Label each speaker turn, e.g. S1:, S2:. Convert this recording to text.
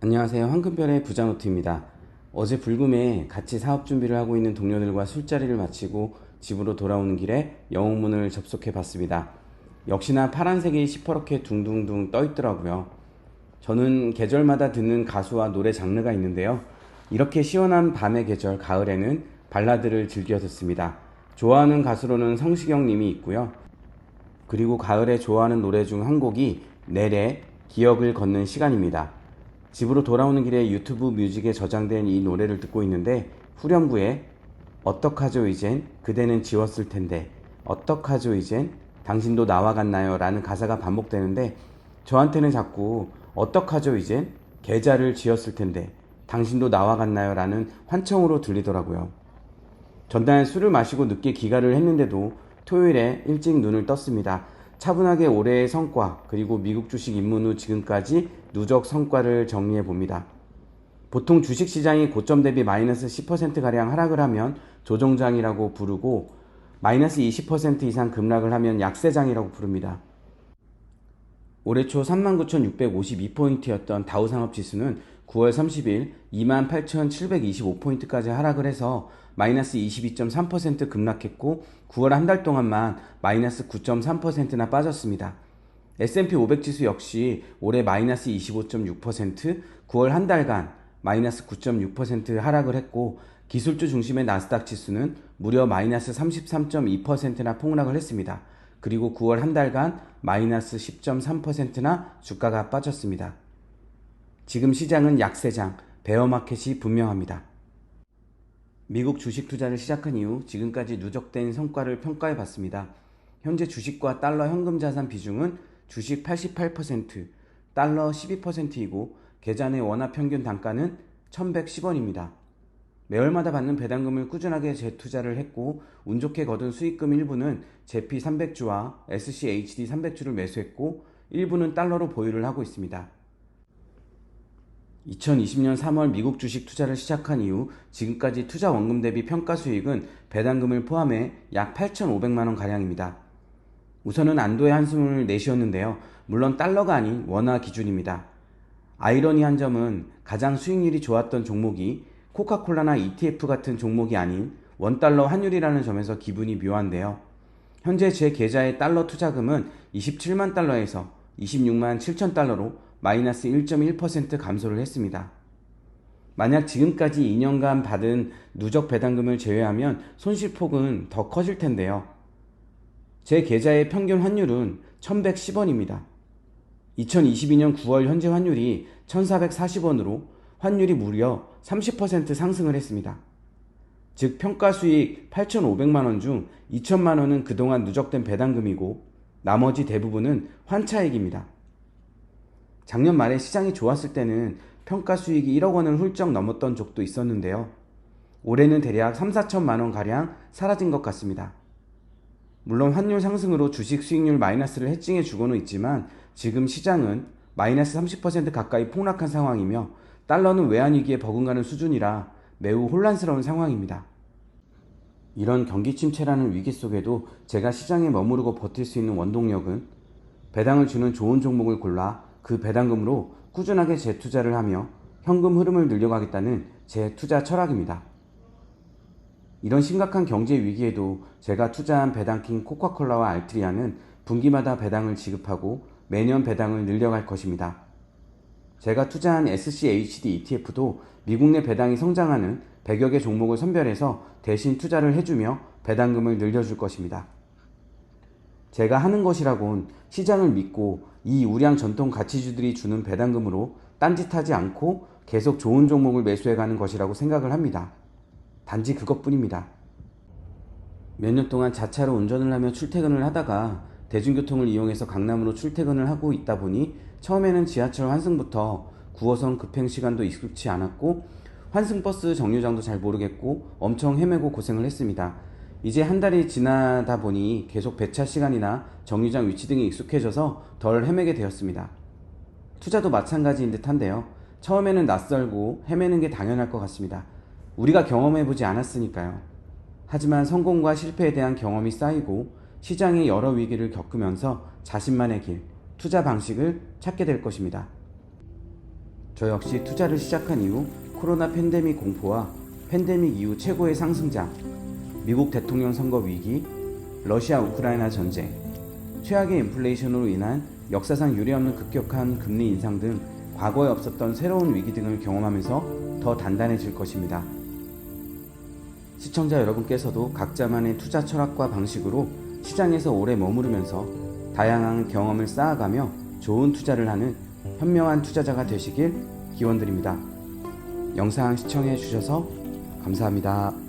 S1: 안녕하세요. 황금별의 부자노트입니다. 어제 불금에 같이 사업 준비를 하고 있는 동료들과 술자리를 마치고 집으로 돌아오는 길에 영웅문을 접속해 봤습니다. 역시나 파란색이 시퍼렇게 둥둥둥 떠 있더라고요. 저는 계절마다 듣는 가수와 노래 장르가 있는데요. 이렇게 시원한 밤의 계절 가을에는 발라드를 즐겨 듣습니다. 좋아하는 가수로는 성시경 님이 있고요. 그리고 가을에 좋아하는 노래 중 한 곡이 넬의 기억을 걷는 시간입니다. 집으로 돌아오는 길에 유튜브 뮤직에 저장된 이 노래를 듣고 있는데 후렴구에 어떡하죠 이젠? 그대는 지웠을 텐데. 어떡하죠 이젠? 당신도 나와 같나요? 라는 가사가 반복되는데 저한테는 자꾸 어떡하죠 이젠? 계좌를 지었을 텐데. 당신도 나와 같나요? 라는 환청으로 들리더라고요. 전날 술을 마시고 늦게 기가를 했는데도 토요일에 일찍 눈을 떴습니다. 차분하게 올해의 성과 그리고 미국 주식 입문 후 지금까지 누적 성과를 정리해 봅니다. 보통 주식 시장이 고점 대비 마이너스 10%가량 하락을 하면 조정장이라고 부르고 마이너스 20% 이상 급락을 하면 약세장이라고 부릅니다. 올해 초 39,652포인트였던 다우산업지수는 9월 30일 28,725포인트까지 하락을 해서 마이너스 22.3% 급락했고 9월 한 달 동안만 마이너스 9.3%나 빠졌습니다. S&P 500 지수 역시 올해 마이너스 25.6%, 9월 한 달간 마이너스 9.6% 하락을 했고 기술주 중심의 나스닥 지수는 무려 마이너스 33.2%나 폭락을 했습니다. 그리고 9월 한 달간 마이너스 10.3%나 주가가 빠졌습니다. 지금 시장은 약세장, 베어마켓이 분명합니다. 미국 주식 투자를 시작한 이후 지금까지 누적된 성과를 평가해 봤습니다. 현재 주식과 달러 현금 자산 비중은 주식 88%, 달러 12%이고 계좌의 원화 평균 단가는 1110원입니다. 매월마다 받는 배당금을 꾸준하게 재투자를 했고 운 좋게 거둔 수익금 일부는 제피 300주와 SCHD 300주를 매수했고 일부는 달러로 보유를 하고 있습니다. 2020년 3월 미국 주식 투자를 시작한 이후 지금까지 투자 원금 대비 평가 수익은 배당금을 포함해 약 8,500만원 가량입니다. 우선은 안도의 한숨을 내쉬었는데요. 물론 달러가 아닌 원화 기준입니다. 아이러니한 점은 가장 수익률이 좋았던 종목이 코카콜라나 ETF 같은 종목이 아닌 원달러 환율이라는 점에서 기분이 묘한데요. 현재 제 계좌의 달러 투자금은 27만 달러에서 26만 7천 달러로 마이너스 1.1% 감소를 했습니다. 만약 지금까지 2년간 받은 누적 배당금을 제외하면 손실폭은 더 커질 텐데요. 제 계좌의 평균 환율은 1110원입니다. 2022년 9월 현재 환율이 1440원으로 환율이 무려 30% 상승을 했습니다. 즉 평가 수익 8,500만 원 중 2천만 원은 그동안 누적된 배당금이고 나머지 대부분은 환차익입니다. 작년 말에 시장이 좋았을 때는 평가 수익이 1억 원을 훌쩍 넘었던 적도 있었는데요. 올해는 대략 3, 4천만 원 가량 사라진 것 같습니다. 물론 환율 상승으로 주식 수익률 마이너스를 해칭해 주고는 있지만 지금 시장은 마이너스 30% 가까이 폭락한 상황이며 달러는 외환 위기에 버금가는 수준이라 매우 혼란스러운 상황입니다. 이런 경기 침체라는 위기 속에도 제가 시장에 머무르고 버틸 수 있는 원동력은 배당을 주는 좋은 종목을 골라 그 배당금으로 꾸준하게 재투자를 하며 현금 흐름을 늘려가겠다는 제 투자 철학입니다. 이런 심각한 경제 위기에도 제가 투자한 배당킹 코카콜라와 알트리아는 분기마다 배당을 지급하고 매년 배당을 늘려갈 것입니다. 제가 투자한 SCHD ETF도 미국 내 배당이 성장하는 100여 개 종목을 선별해서 대신 투자를 해주며 배당금을 늘려줄 것입니다. 제가 하는 것이라곤 시장을 믿고 이 우량 전통 가치주들이 주는 배당금으로 딴짓하지 않고 계속 좋은 종목을 매수해가는 것이라고 생각을 합니다. 단지 그것뿐입니다. 몇 년 동안 자차로 운전을 하며 출퇴근을 하다가 대중교통을 이용해서 강남으로 출퇴근을 하고 있다 보니 처음에는 지하철 환승부터 9호선 급행 시간도 익숙치 않았고 환승버스 정류장도 잘 모르겠고 엄청 헤매고 고생을 했습니다. 이제 한 달이 지나다 보니 계속 배차 시간이나 정류장 위치 등이 익숙해져서 덜 헤매게 되었습니다. 투자도 마찬가지인 듯 한데요. 처음에는 낯설고 헤매는 게 당연할 것 같습니다. 우리가 경험해보지 않았으니까요. 하지만 성공과 실패에 대한 경험이 쌓이고 시장의 여러 위기를 겪으면서 자신만의 길, 투자 방식을 찾게 될 것입니다. 저 역시 투자를 시작한 이후 코로나 팬데믹 공포와 팬데믹 이후 최고의 상승장, 미국 대통령 선거 위기, 러시아 우크라이나 전쟁, 최악의 인플레이션으로 인한 역사상 유례없는 급격한 금리 인상 등 과거에 없었던 새로운 위기 등을 경험하면서 더 단단해질 것입니다. 시청자 여러분께서도 각자만의 투자 철학과 방식으로 시장에서 오래 머무르면서 다양한 경험을 쌓아가며 좋은 투자를 하는 현명한 투자자가 되시길 기원드립니다. 영상 시청해 주셔서 감사합니다.